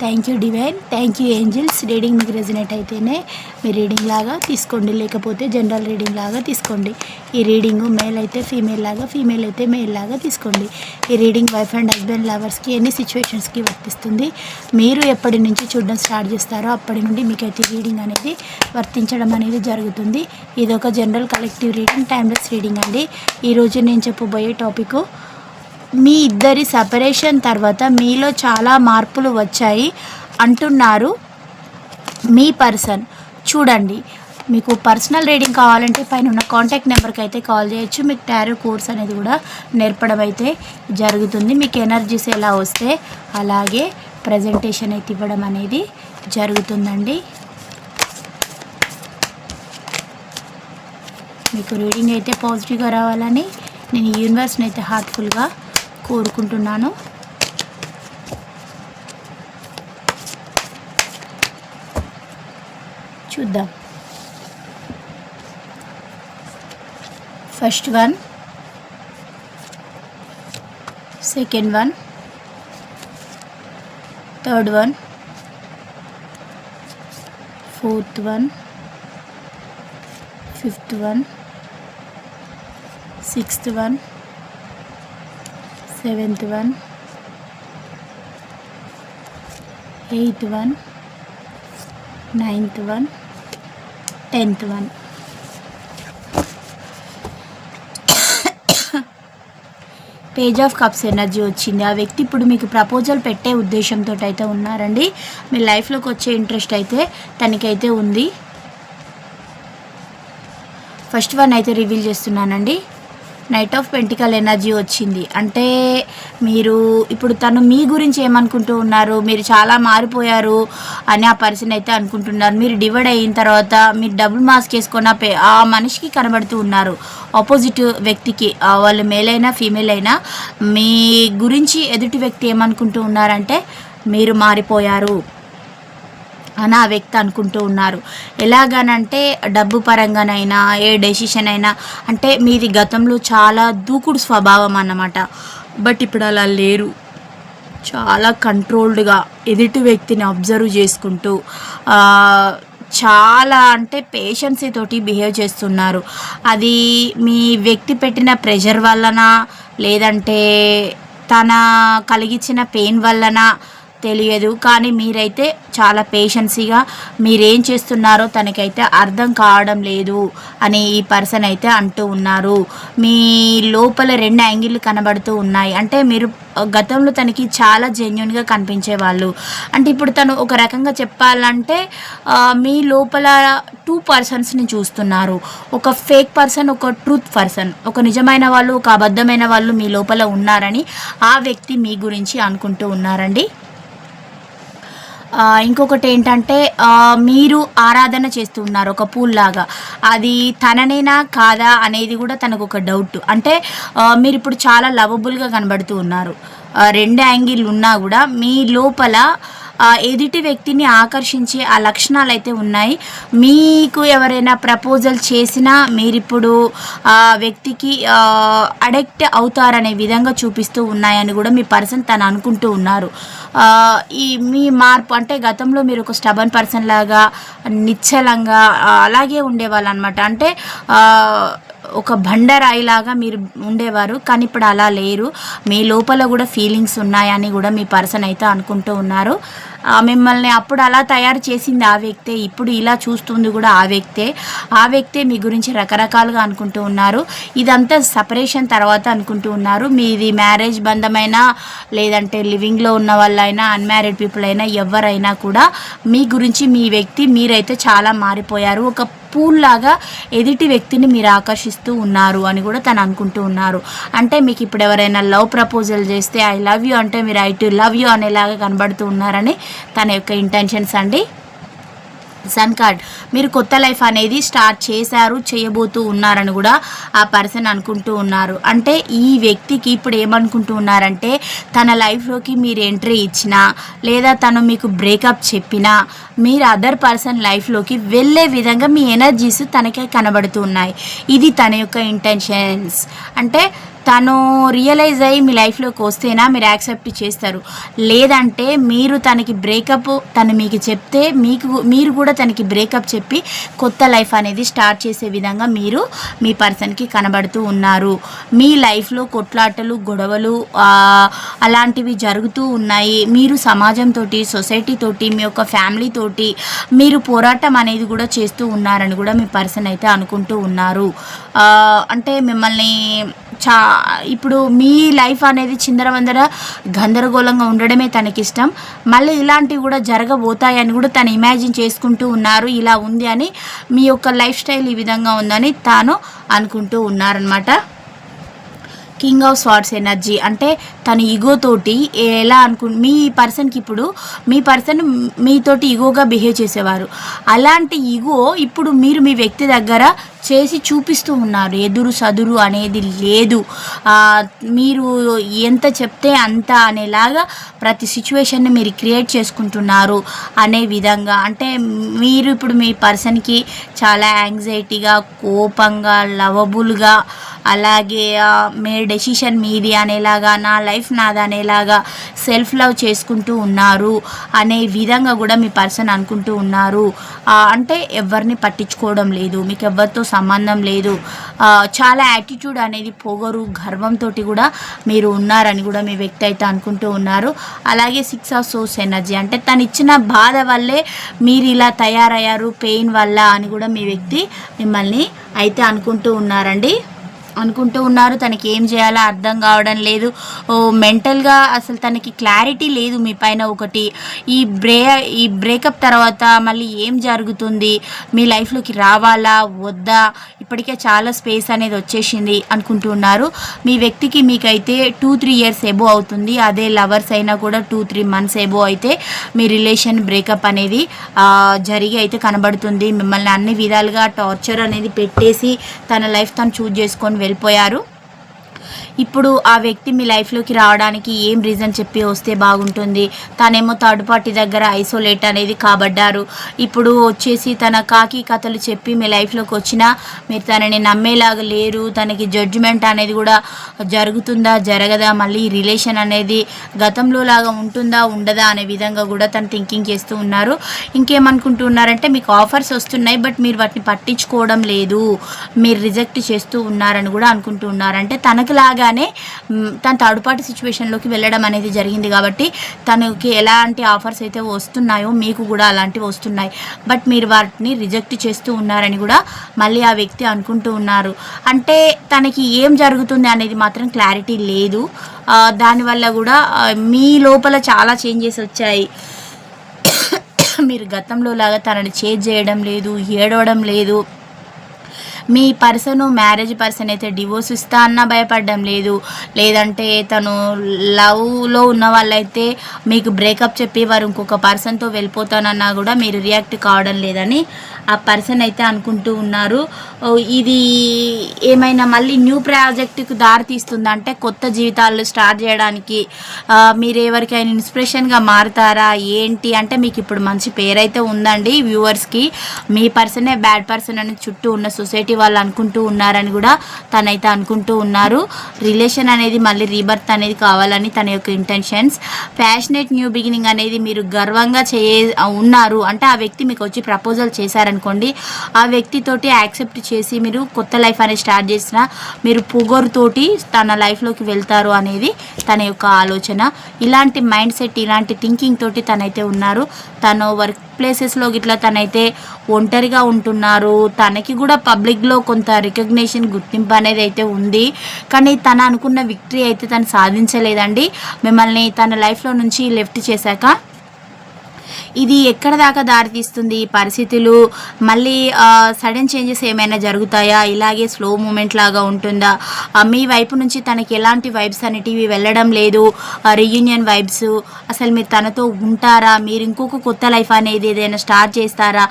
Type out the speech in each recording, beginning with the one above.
thank you divine thank you angels reading మీకు resonate అయితేనే మీ రీడింగ్ లాగా తీసుకోండి. లేకపోతే జనరల్ రీడింగ్ లాగా తీసుకోండి. ఈ రీడింగ్ మేల్ అయితే ఫీమేల్ లాగా ఫీమేల్ అయితే మేల్ లాగా తీసుకోండి. ఈ రీడింగ్ వైఫ్ అండ్ హస్బెండ్ లవర్స్కి ఎన్ని సిచ్యువేషన్స్కి వర్తిస్తుంది? మీరు ఎప్పటి నుంచి చూడడం స్టార్ట్ చేస్తారో అప్పటి నుండి మీకైతే రీడింగ్ అనేది వర్తించడం అనేది జరుగుతుంది. ఇది ఒక general collective reading timeless reading అండి ఈరోజు నేను చెప్పబోయే టాపిక్ మీ ఇద్దరి సపరేషన్ తర్వాత మీలో చాలా మార్పులు వచ్చాయి అంటున్నారు మీ పర్సన్ చూడండి మీకు పర్సనల్ రీడింగ్ కావాలంటే పైన ఉన్న కాంటాక్ట్ నెంబర్కి అయితే కాల్ చేయొచ్చు. మీకు టారో కోర్స్ అనేది కూడా నేర్పడం అయితే జరుగుతుంది. మీకు ఎనర్జీస్ ఎలా వస్తే అలాగే ప్రజెంటేషన్ అయితే ఇవ్వడం అనేది జరుగుతుందండి. మీకు రీడింగ్ అయితే పాజిటివ్గా రావాలని నేను యూనివర్స్ని అయితే హార్ట్ఫుల్గా కోరుకుంటున్నాను. చూద్దాం. First one second one third one fourth one fifth one sixth one seventh one. Eighth one. Ninth one. Tenth one. Page of cups energy వచ్చింది. ఆ వ్యక్తి ఇప్పుడు మీకు ప్రపోజల్ పెట్టే ఉద్దేశంతో అయితే ఉన్నారండి. మీ లైఫ్లోకి వచ్చే ఇంట్రెస్ట్ అయితే తనకైతే ఉంది. ఫస్ట్ వన్ అయితే రివీల్ చేస్తున్నానండి. నైట్ ఆఫ్ పెంటికల్ ఎనర్జీ వచ్చింది. అంటే మీరు ఇప్పుడు తను మీ గురించి ఏమనుకుంటూ ఉన్నారు? మీరు చాలా మారిపోయారు అని ఆ పర్సన్ అయితే అనుకుంటున్నారు. మీరు డివైడ్ అయిన తర్వాత మీరు డబుల్ మాస్క్ వేసుకున్న పే ఆ మనిషికి కనబడుతూ ఉన్నారు. ఆపోజిట్ వ్యక్తికి వాళ్ళు మేల్ అయినా ఫీమేల్ అయినా మీ గురించి ఎదుటి వ్యక్తి ఏమనుకుంటూ ఉన్నారంటే మీరు మారిపోయారు. అని ఆ వ్యక్తి అనుకుంటూ ఉన్నారు. ఎలాగనంటే డబ్బు పరంగానైనా ఏ డెసిషన్ అయినా అంటే మీది గతంలో చాలా దూకుడు స్వభావం అన్నమాట. బట్ ఇప్పుడు అలా లేరు. చాలా కంట్రోల్డ్గా ఎదుటి వ్యక్తిని అబ్జర్వ్ చేసుకుంటూ చాలా అంటే పేషెన్సీ తోటి బిహేవ్ చేస్తున్నారు. అది మీ వ్యక్తి పెట్టిన ప్రెషర్ వలన లేదంటే తన కలిగించిన పెయిన్ వలన తెలియదు. కానీ మీరైతే చాలా పేషెన్సీగా మీరేం చేస్తున్నారో తనకైతే అర్థం కావడం లేదు అని ఈ పర్సన్ అయితే అంటూ ఉన్నారు. మీ లోపల రెండు యాంగిల్ కనబడుతూ ఉన్నాయి. అంటే మీరు గతంలో తనకి చాలా జెన్యున్గా కనిపించేవాళ్ళు. అంటే ఇప్పుడు తను ఒక రకంగా చెప్పాలంటే మీ లోపల టూ పర్సన్స్ని చూస్తున్నారు. ఒక ఫేక్ పర్సన్ ఒక ట్రూత్ పర్సన్ ఒక నిజమైన వాళ్ళు ఒక అబద్ధమైన వాళ్ళు మీ లోపల ఉన్నారని ఆ వ్యక్తి మీ గురించి అనుకుంటూ ఉన్నారండి. ఇంకొకటి ఏంటంటే మీరు ఆరాధన చేస్తున్నారు ఒక పూల్ లాగా అది తననేనా కాదా అనేది కూడా తనకు ఒక డౌట్ అంటే మీరు ఇప్పుడు చాలా లవబుల్గా కనబడుతూ ఉన్నారు. రెండు యాంగిల్ ఉన్నా కూడా మీ లోపల ఎదుటి వ్యక్తిని ఆకర్షించే ఆ లక్షణాలు అయితే ఉన్నాయి. మీకు ఎవరైనా ప్రపోజల్ చేసినా మీరిప్పుడు ఆ వ్యక్తికి అడెక్ట్ అవుతారనే విధంగా చూపిస్తూ ఉన్నాయని కూడా మీ పర్సన్ తను అనుకుంటూ ఉన్నారు. ఈ మీ మార్పు అంటే గతంలో మీరు ఒక స్టబన్ పర్సన్ లాగా నిశ్చలంగా అలాగే ఉండేవాళ్ళు అనమాట అంటే ఒక బండరాయిలాగా మీరు ఉండేవారు కానీ ఇప్పుడు అలా లేరు. మీ లోపల కూడా ఫీలింగ్స్ ఉన్నాయని కూడా మీ పర్సన్ అయితే అనుకుంటూ ఉన్నారు. మిమ్మల్ని అప్పుడు అలా తయారు చేసింది ఆ వ్యక్తే ఇప్పుడు ఇలా చూస్తుంది కూడా ఆ వ్యక్తే. ఆ వ్యక్తే మీ గురించి రకరకాలుగా అనుకుంటూ ఉన్నారు. ఇదంతా సపరేషన్ తర్వాత అనుకుంటూ ఉన్నారు. మీది మ్యారేజ్ బంధమైనా లేదంటే లివింగ్లో ఉన్న వాళ్ళైనా అన్మ్యారీడ్ పీపుల్ అయినా ఎవరైనా కూడా మీ గురించి మీ వ్యక్తి మీరైతే చాలా మారిపోయారు. ఒక పూల్ లాగా ఎదుటి వ్యక్తిని మీరు ఆకర్షిస్తూ ఉన్నారు అని కూడా తను అనుకుంటూ ఉన్నారు. అంటే మీకు ఇప్పుడు ఎవరైనా లవ్ ప్రపోజల్ చేస్తే ఐ లవ్ యూ అంటే మీరు ఐ టు లవ్ యూ అనేలాగా కనబడుతూ ఉన్నారని తన యొక్క ఇంటెన్షన్స్ అండి. సన్ కార్డ్ మీరు కొత్త లైఫ్ అనేది స్టార్ట్ చేశారు చేయబోతూ ఉన్నారని కూడా ఆ పర్సన్ అనుకుంటూ ఉన్నారు. అంటే ఈ వ్యక్తికి ఇప్పుడు ఏమనుకుంటూ ఉన్నారంటే తన లైఫ్లోకి మీరు ఎంట్రీ ఇచ్చినా లేదా తను మీకు బ్రేకప్ చెప్పినా మీరు అదర్ పర్సన్ లైఫ్లోకి వెళ్ళే విధంగా మీ ఎనర్జీస్ తనకే కనబడుతూ ఉన్నాయి. ఇది తన యొక్క ఇంటెన్షన్స్ అంటే తను రియలైజ్ అయ్యి మీ లైఫ్లోకి వస్తేనా మీరు యాక్సెప్ట్ చేస్తారు. లేదంటే మీరు తనకి బ్రేకప్ తను మీకు చెప్తే మీకు మీరు కూడా తనకి బ్రేకప్ చెప్పి కొత్త లైఫ్ అనేది స్టార్ట్ చేసే విధంగా మీరు మీ పర్సన్కి కనబడుతూ ఉన్నారు. మీ లైఫ్లో కొట్లాటలు గొడవలు అలాంటివి జరుగుతూ ఉన్నాయి. మీరు సమాజంతో సొసైటీ తోటి మీ యొక్క ఫ్యామిలీ తోటి మీరు పోరాటం అనేది కూడా చేస్తూ ఉన్నారని కూడా మీ పర్సన్ అయితే అనుకుంటూ ఉన్నారు. అంటే మిమ్మల్ని చా ఇప్పుడు మీ లైఫ్ అనేది చిందరవందర గందరగోళంగా ఉండడమే తనకిష్టం. మళ్ళీ ఇలాంటివి కూడా జరగబోతాయని కూడా తను ఇమాజిన్ చేసుకుంటూ ఉన్నారు. ఇలా ఉంది అని మీ యొక్క లైఫ్ స్టైల్ ఈ విధంగా ఉందని తాను అనుకుంటూ ఉన్నారనమాట కింగ్ ఆఫ్ స్వార్ట్స్ ఎనర్జీ అంటే తన ఈగోతోటి ఎలా అనుకు మీ పర్సన్కి ఇప్పుడు మీ పర్సన్ మీతోటి ఈగోగా బిహేవ్ చేసేవారు. అలాంటి ఈగో ఇప్పుడు మీరు మీ వ్యక్తి దగ్గర చేసి చూపిస్తూ ఉన్నారు. ఎదురు సదురు అనేది లేదు. మీరు ఎంత చెప్తే అంత అనేలాగా ప్రతి సిచ్యువేషన్ని మీరు క్రియేట్ చేసుకుంటున్నారు అనే విధంగా. అంటే మీరు ఇప్పుడు మీ పర్సన్కి చాలా యాంగ్జైటీగా కోపంగా లవబుల్గా అలాగే మీ డెసిషన్ మీది అనేలాగా నా లైఫ్ నాది అనేలాగా సెల్ఫ్ లవ్ చేసుకుంటూ ఉన్నారు అనే విధంగా కూడా మీ పర్సన్ అనుకుంటూ ఉన్నారు. అంటే ఎవరిని పట్టించుకోవడం లేదు. మీకు ఎవరితో సంబంధం లేదు. చాలా యాటిట్యూడ్ అనేది పొగరు గర్వంతో కూడా మీరు ఉన్నారని కూడా మీ వ్యక్తి అయితే అనుకుంటూ ఉన్నారు. అలాగే సిక్స్ ఆఫ్ సోర్స్ ఎనర్జీ అంటే తను ఇచ్చిన బాధ వల్లే మీరు ఇలా తయారయ్యారు పెయిన్ వల్ల అని కూడా మీ వ్యక్తి మిమ్మల్ని అయితే అనుకుంటూ ఉన్నారండి. అనుకుంటూ ఉన్నారు. తనకి ఏం చేయాలో అర్థం కావడం లేదు. ఓ మెంటల్గా అసలు తనకి క్లారిటీ లేదు మీ పైన ఒకటి. ఈ బ్రే ఈ బ్రేకప్ తర్వాత మళ్ళీ ఏం జరుగుతుంది? మీ లైఫ్లోకి రావాలా? వద్దా? ఇప్పటికే చాలా స్పేస్ అనేది వచ్చేసింది అనుకుంటూ ఉన్నారు. మీ వ్యక్తికి మీకైతే టూ త్రీ ఇయర్స్ ఎబో అవుతుంది. అదే లవర్స్ అయినా కూడా టూ త్రీ మంత్స్ ఎబో అయితే మీ రిలేషన్ బ్రేకప్ అనేది జరిగి అయితే కనబడుతుంది. మిమ్మల్ని అన్ని విధాలుగా టార్చర్ అనేది పెట్టేసి తన లైఫ్ తను చూజ్ చేసుకొని వెళ్ళిపోయారు. ఇప్పుడు ఆ వ్యక్తి మీ లైఫ్లోకి రావడానికి ఏం రీజన్ చెప్పి వస్తే బాగుంటుంది? తనేమో థర్డ్ పార్టీ దగ్గర ఐసోలేట్ అనేది కాబడ్డారు. ఇప్పుడు వచ్చేసి తన కాకి కథలు చెప్పి మీ లైఫ్లోకి వచ్చినా మీరు తనని నమ్మేలాగా లేరు. తనకి జడ్జిమెంట్ అనేది కూడా జరుగుతుందా జరగదా? మళ్ళీ రిలేషన్ అనేది గతంలో లాగా ఉంటుందా ఉండదా అనే విధంగా కూడా తను థింకింగ్ చేస్తూ ఉన్నారు. ఇంకేమనుకుంటున్నారంటే మీకు ఆఫర్స్ వస్తున్నాయి బట్ మీరు వాటిని పట్టించుకోవడం లేదు. మీరు రిజెక్ట్ చేస్తూ ఉన్నారని కూడా అనుకుంటూ ఉన్నారంటే తనకు లాగా మ్, తన థర్డ్ పార్టీ సిచ్యువేషన్లోకి వెళ్ళడం అనేది జరిగింది కాబట్టి తనకి ఎలాంటి ఆఫర్స్ అయితే వస్తున్నాయో మీకు కూడా అలాంటివి వస్తున్నాయి. బట్ మీరు వాటిని రిజెక్ట్ చేస్తూ ఉన్నారని కూడా మళ్ళీ ఆ వ్యక్తి అనుకుంటూ ఉన్నారు. అంటే తనకి ఏం జరుగుతుంది అనేది మాత్రం క్లారిటీ లేదు. దానివల్ల కూడా మీ లోపల చాలా చేంజెస్ వచ్చాయి. మీరు గతంలో లాగా తనని చేంజ్ చేయడం లేదు ఏడవడం లేదు. మీ పర్సన్ మ్యారేజ్ పర్సన్ అయితే డివోర్స్ ఇస్తా అన్నా భయపడడం లేదు. లేదంటే తను లవ్లో ఉన్న వాళ్ళైతే మీకు బ్రేకప్ చెప్పి వారు ఇంకొక పర్సన్తో వెళ్ళిపోతానన్నా కూడా మీరు రియాక్ట్ కావడం లేదని ఆ పర్సన్ అయితే అనుకుంటూ ఉన్నారు. ఇది ఏమైనా మళ్ళీ న్యూ ప్రాజెక్టుకు దారి తీస్తుందంటే కొత్త జీవితాలు స్టార్ట్ చేయడానికి మీరు ఎవరికైనా ఇన్స్పిరేషన్గా మారుతారా? ఏంటి? అంటే మీకు ఇప్పుడు మంచి పేరైతే ఉందండి వ్యూవర్స్కి. మీ పర్సనే బ్యాడ్ పర్సన్ అని చుట్టూ ఉన్న సొసైటీ వాళ్ళు అనుకుంటూ ఉన్నారని కూడా తనైతే అనుకుంటూ ఉన్నారు. రిలేషన్ అనేది మళ్ళీ రీబర్త్ అనేది కావాలని తన యొక్క ఇంటెన్షన్స్. ప్యాషనేట్ న్యూ బిగినింగ్ అనేది మీరు గర్వంగా చేయ ఉన్నారు. అంటే ఆ వ్యక్తి మీకు వచ్చి ప్రపోజల్ చేశారని అనుకోండి. ఆ వ్యక్తితోటి యాక్సెప్ట్ చేసి మీరు కొత్త లైఫ్ అనేది స్టార్ట్ చేసిన మీరు పొగరుతోటి తన లైఫ్లోకి వెళ్తారు అనేది తన యొక్క ఆలోచన. ఇలాంటి మైండ్ సెట్ ఇలాంటి థింకింగ్ తోటి తనైతే ఉన్నారు. తను వర్క్ ప్లేసెస్లో గిట్లా తనైతే ఒంటరిగా ఉంటున్నారు. తనకి కూడా పబ్లిక్లో కొంత రికగ్నేషన్ గుర్తింపు అనేది అయితే ఉంది. కానీ తను అనుకున్న విక్టరీ అయితే తను సాధించలేదండి. మిమ్మల్ని తన లైఫ్లో నుంచి లెఫ్ట్ చేశాక ఇది ఎక్కడ దాకా దారితీస్తుంది ఈ పరిస్థితులు మళ్ళీ సడన్ చేంజెస్ ఏమైనా జరుగుతాయా? ఇలాగే స్లో మూమెంట్ లాగా ఉంటుందా? మీ వైపు నుంచి తనకి ఎలాంటి వైబ్స్ అనేటివి వెళ్ళడం లేదు. రీయూనియన్ వైబ్స్ అసలు మీరు తనతో ఉంటారా? మీరు ఇంకొక కొత్త లైఫ్ అనేది ఏదైనా స్టార్ట్ చేస్తారా?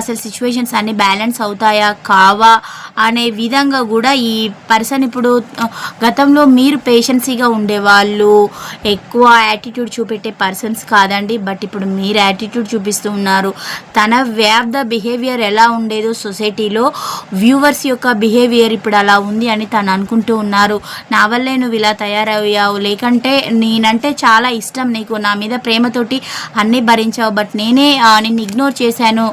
అసలు సిచ్యువేషన్స్ అన్ని బ్యాలెన్స్ అవుతాయా? కావా? అనే విధంగా కూడా ఈ పర్సన్ ఇప్పుడు గతంలో మీరు పేషెన్సీగా ఉండేవాళ్ళు. ఎక్కువ యాటిట్యూడ్ చూపెట్టే పర్సన్స్ కాదండి. బట్ ఇప్పుడు మీరు మీరు యాటిట్యూడ్ చూపిస్తూ ఉన్నారు. తన వే ఆఫ్ ద బిహేవియర్ ఎలా ఉండేదో సొసైటీలో వ్యూవర్స్ యొక్క బిహేవియర్ ఇప్పుడు అలా ఉంది అని తను అనుకుంటూ ఉన్నారు. నా వల్లే నువ్వు ఇలా తయారయ్యావు. లేకంటే నేనంటే చాలా ఇష్టం నీకు. నా మీద ప్రేమతోటి అన్నీ భరించావు. బట్ నేనే నేను నిన్ను ఇగ్నోర్ చేశాను.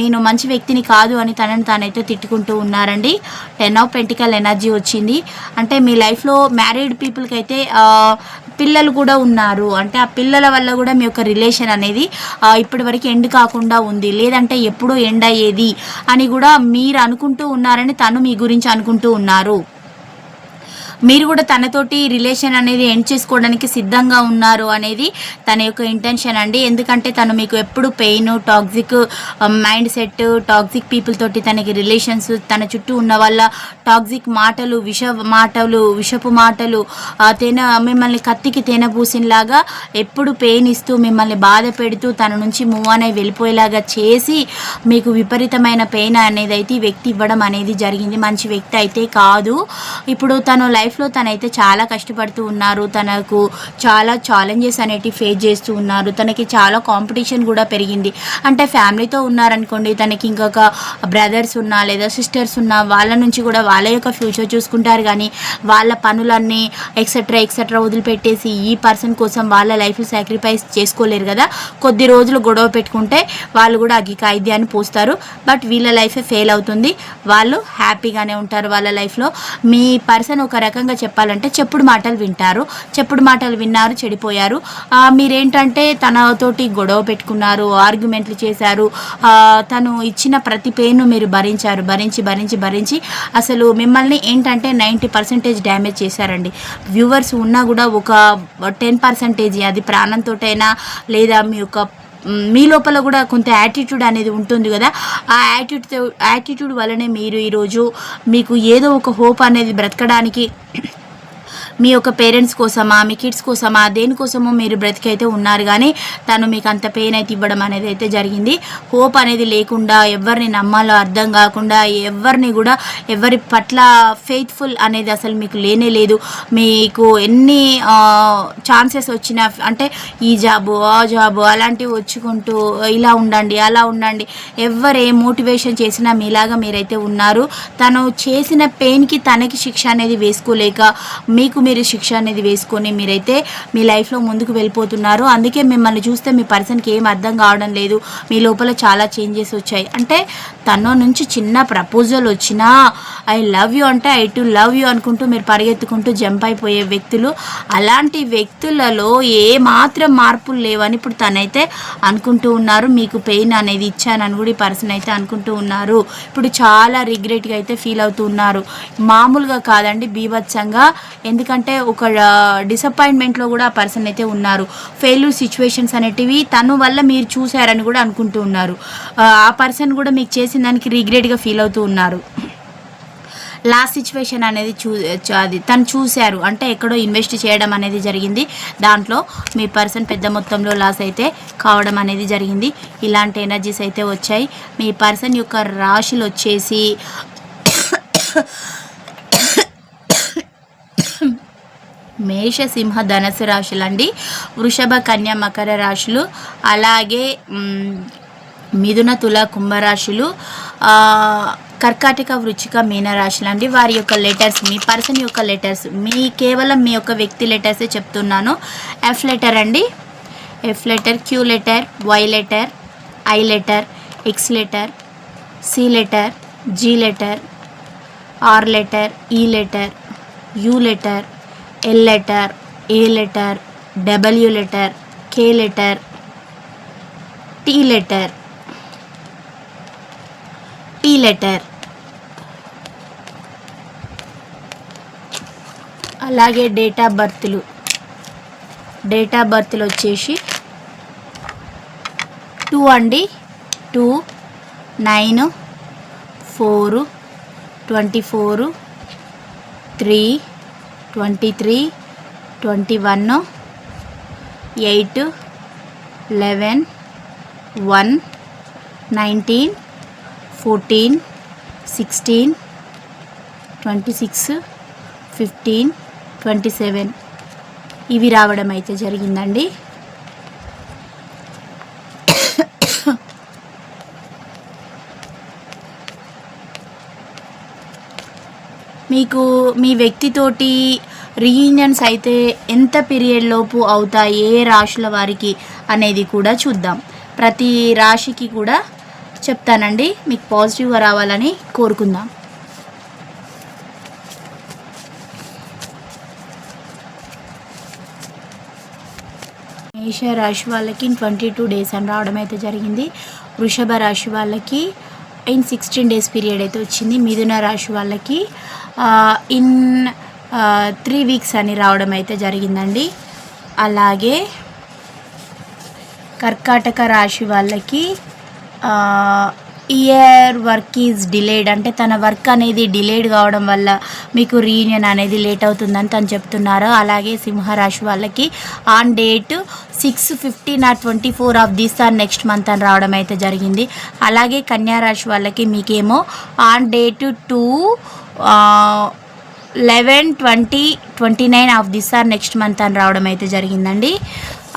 నేను మంచి వ్యక్తిని కాదు అని తనని తానైతే తిట్టుకుంటూ ఉన్నారండి. టెన్ ఆఫ్ పెంటికల్ ఎనర్జీ వచ్చింది. అంటే మీ లైఫ్లో మ్యారీడ్ పీపుల్కి అయితే పిల్లలు కూడా ఉన్నారు. అంటే ఆ పిల్లల వల్ల కూడా మీ యొక్క రిలేషన్ అనేది ఇప్పటి వరకు ఎండ్ కాకుండా ఉంది. లేదంటే ఎప్పుడో ఎండ్ అయ్యేది అని కూడా మీరు అనుకుంటూ ఉన్నారని తను మీ గురించి అనుకుంటూ ఉన్నారు. మీరు కూడా తనతోటి రిలేషన్ అనేది ఎండ్ చేసుకోవడానికి సిద్ధంగా ఉన్నారు అనేది తన యొక్క ఇంటెన్షన్ అండి. ఎందుకంటే తను మీకు ఎప్పుడు pain toxic um, mindset toxic people తోటి తనకి రిలేషన్స్ తన చుట్టూ ఉన్న వాళ్ళ టాక్సిక్ మాటలు విష మాటలు విషపు మాటలు తేన మిమ్మల్ని కత్తికి తేనె పూసినలాగా ఎప్పుడు పెయిన్ ఇస్తూ మిమ్మల్ని బాధ పెడుతూ తన నుంచి మూవ్ అనే వెళ్ళిపోయేలాగా చేసి మీకు విపరీతమైన పెయిన్ అనేది అయితే వ్యక్తి ఇవ్వడం అనేది జరిగింది. మంచి వ్యక్తి అయితే కాదు. ఇప్పుడు తను లైఫ్ లైఫ్లో తనైతే చాలా కష్టపడుతూ ఉన్నారు. తనకు చాలా ఛాలెంజెస్ అనేటివి ఫేస్ చేస్తూ ఉన్నారు. తనకి చాలా కాంపిటీషన్ కూడా పెరిగింది. అంటే ఫ్యామిలీతో ఉన్నారనుకోండి తనకి ఇంకొక బ్రదర్స్ ఉన్నా లేదా సిస్టర్స్ ఉన్నా వాళ్ళ నుంచి కూడా వాళ్ళ యొక్క ఫ్యూచర్ చూసుకుంటారు. కానీ వాళ్ళ పనులన్నీ ఎక్సెట్రా ఎక్సెట్రా వదిలిపెట్టేసి ఈ పర్సన్ కోసం వాళ్ళ లైఫ్ సాక్రిఫైస్ చేసుకోలేరు కదా. కొద్ది రోజులు గొడవ పెట్టుకుంటే వాళ్ళు కూడా అగ్గి కాయిద్యాన్ని పోస్తారు. బట్ వీళ్ళ లైఫే ఫెయిల్ అవుతుంది. వాళ్ళు హ్యాపీగానే ఉంటారు వాళ్ళ లైఫ్లో మీ పర్సన్ ఒక రకంగా చెప్పాలంటే చెప్పుడు మాటలు వింటారు. చెప్పుడు మాటలు విన్నారు చెడిపోయారు. మీరేంటంటే తనతోటి గొడవ పెట్టుకున్నారు ఆర్గ్యుమెంట్లు చేశారు. తను ఇచ్చిన ప్రతి పెయిన్ను మీరు భరించారు. భరించి భరించి భరించి అసలు మిమ్మల్ని ఏంటంటే నైంటీ పర్సెంటేజ్ డ్యామేజ్ చేశారండి. వ్యూవర్స్ ఉన్నా కూడా ఒక టెన్ పర్సెంటేజ్. అది ప్రాణంతోటైనా లేదా మీ యొక్క మీ లోపల కూడా కొంత యాటిట్యూడ్ అనేది ఉంటుంది కదా? ఆ యాటిట్యూడ్ యాటిట్యూడ్ వల్లనే మీరు ఈరోజు మీకు ఏదో ఒక హోప్ అనేది బ్రతకడానికి మీ యొక్క పేరెంట్స్ కోసమా మీ కిడ్స్ కోసమా దేనికోసమో మీరు బ్రతికైతే ఉన్నారు కానీ తను మీకు అంత పెయిన్ అయితే ఇవ్వడం అనేది అయితే జరిగింది. హోప్ అనేది లేకుండా ఎవరిని నమ్మాలో అర్థం కాకుండా ఎవరిని కూడా ఎవరి పట్ల ఫెయిత్ఫుల్ అనేది అసలు మీకు లేనే లేదు. మీకు ఎన్ని ఛాన్సెస్ వచ్చినా అంటే ఈ జాబు ఆ జాబు అలాంటివి వచ్చుకుంటూ ఇలా ఉండండి అలా ఉండండి ఎవరే ఏ మోటివేషన్ చేసినా మీలాగా మీరైతే ఉన్నారు. తను చేసిన పెయిన్కి తనకి శిక్ష అనేది వేసుకోలేక మీకు మీరు శిక్ష అనేది వేసుకొని మీరైతే మీ లైఫ్లో ముందుకు వెళ్ళిపోతున్నారు. అందుకే మిమ్మల్ని చూస్తే మీ పర్సన్కి ఏం అర్థం కావడం లేదు. మీ లోపల చాలా చేంజెస్ వచ్చాయి. అంటే తన నుంచి చిన్న ప్రపోజల్ వచ్చినా ఐ లవ్ యూ అంటే ఐ టు లవ్ యూ అనుకుంటూ మీరు పరిగెత్తుకుంటూ జంప్ అయిపోయే వ్యక్తులు అలాంటి వ్యక్తులలో ఏ మాత్రం మార్పులు లేవని ఇప్పుడు తనైతే అనుకుంటూ ఉన్నారు. మీకు పెయిన్ అనేది ఇచ్చానని కూడా ఈ పర్సన్ అయితే అనుకుంటూ ఉన్నారు. ఇప్పుడు చాలా రిగ్రెట్గా అయితే ఫీల్ అవుతూ ఉన్నారు. మామూలుగా కాదండి బీభత్సంగా. ఎందుకంటే ఒక డిసప్పాయింట్మెంట్లో కూడా ఆ పర్సన్ అయితే ఉన్నారు. ఫెయిల్యూర్ సిచ్యువేషన్స్ అనేటివి తను వల్ల మీరు చూశారని కూడా అనుకుంటూ ఉన్నారు. ఆ, పర్సన్ కూడా మీకు చేసిన దానికి రిగ్రెట్గా ఫీల్ అవుతూ ఉన్నారు. లాస్ట్ సిచ్యువేషన్ అనేది చూ అది తను చూశారు. అంటే ఎక్కడో ఇన్వెస్ట్ చేయడం అనేది జరిగింది. దాంట్లో మీ పర్సన్ పెద్ద మొత్తంలో లాస్ అయితే కావడం అనేది జరిగింది. ఇలాంటి ఎనర్జీస్ అయితే వచ్చాయి. మీ పర్సన్ యొక్క రాశులు వచ్చేసి మేష సింహ ధనసు రాశులు అండి వృషభ కన్య మకర రాశులు. అలాగే మిథున తుల కుంభరాశులు కర్కాటక వృచ్చిక మీనరాశులు అండి వారి యొక్క లెటర్స్ మీ పర్సన్ యొక్క లెటర్స్ మీ కేవలం మీ యొక్క వ్యక్తి లెటర్సే చెప్తున్నాను. ఎఫ్ లెటర్ అండి? F letter Q letter Y letter I letter X letter C letter G letter R letter E letter U letter L letter A letter W letter K letter T letter T letter. అలాగే date of బర్త్లు. Date of బర్త్లు వచ్చేసి two అండి. Two nine four twenty four three twenty three twenty one eight eleven one nineteen fourteen sixteen twenty six fifteen twenty seven. ఇవి రావడం అయితే జరిగిందండి. మీకు మీ వ్యక్తితోటి రీయూనియన్స్ అయితే ఎంత పీరియడ్ లోపు అవుతాయి? ఏ రాశుల వారికి అనేది కూడా చూద్దాం. ప్రతి రాశికి కూడా చెప్తానండి. మీకు పాజిటివ్గా రావాలని కోరుకుందాం. మేష రాశి వాళ్ళకి ట్వంటీ టూ డేస్ అని రావడం అయితే జరిగింది. వృషభ రాశి వాళ్ళకి ఇన్ సిక్స్టీన్ డేస్ పీరియడ్ అయితే వచ్చింది. మిథున రాశి వాళ్ళకి ఇన్ త్రీ వీక్స్ అని రావడం అయితే జరిగిందండి. అలాగే కర్కాటక రాశి వాళ్ళకి ఇయర్ వర్క్ ఈజ్ డిలేడ్. అంటే తన వర్క్ అనేది డిలేడ్ కావడం వల్ల మీకు రీయూనియన్ అనేది లేట్ అవుతుందని తను చెప్తున్నారు. అలాగే సింహరాశి వాళ్ళకి on date six fifteen or twenty four of this or next month అని రావడం అయితే జరిగింది. అలాగే కన్యారాశి వాళ్ళకి మీకేమో on date two eleven twenty twenty nine of this or next month అని రావడం అయితే జరిగిందండి.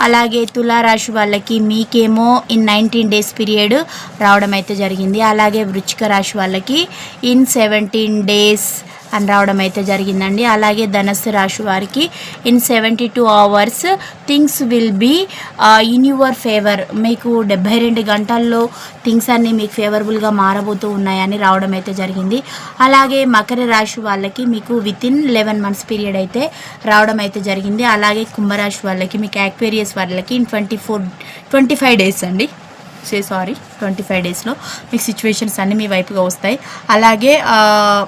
అలాగే తులారాశి వాళ్ళకి మీకేమో ఇన్ నైన్టీన్ డేస్ పీరియడ్ రావడం అయితే జరిగింది. అలాగే వృచ్చిక రాశి వాళ్ళకి ఇన్ సెవెంటీన్ డేస్ అని రావడం అయితే జరిగిందండి. అలాగే ధనస్సు రాశి వారికి in seventy two hours things will be in your favour మీకు డెబ్బై రెండు గంటల్లో థింగ్స్ అన్నీ మీకు ఫేవరబుల్గా మారబోతూ ఉన్నాయని రావడం అయితే జరిగింది. అలాగే మకర రాశి వాళ్ళకి మీకు within eleven months period అయితే రావడం అయితే జరిగింది. అలాగే కుంభరాశి వాళ్ళకి మీకు యాక్వేరియస్ వాళ్ళకి in twenty four twenty five days అండి. సే సారీ ట్వంటీ ఫైవ్ డేస్లో మీకు సిచ్యువేషన్స్ అన్నీ మీ వైపుగా వస్తాయి. అలాగే uh,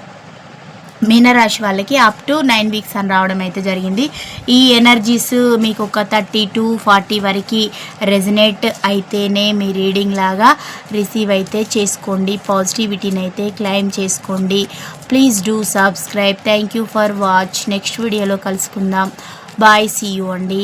మీనరాశి వాళ్ళకి అప్ టు నైన్ వీక్స్ అని రావడం అయితే జరిగింది. ఈ ఎనర్జీస్ మీకు ఒక థర్టీ టు ఫార్టీ వరకు రెజనేట్ అయితేనే మీ రీడింగ్ లాగా రిసీవ్ అయితే చేసుకోండి. పాజిటివిటీని అయితే క్లైమ్ చేసుకోండి. Please do subscribe thank you for watch next వీడియోలో కలుసుకుందాం. బాయ్ సీ యూ అండి.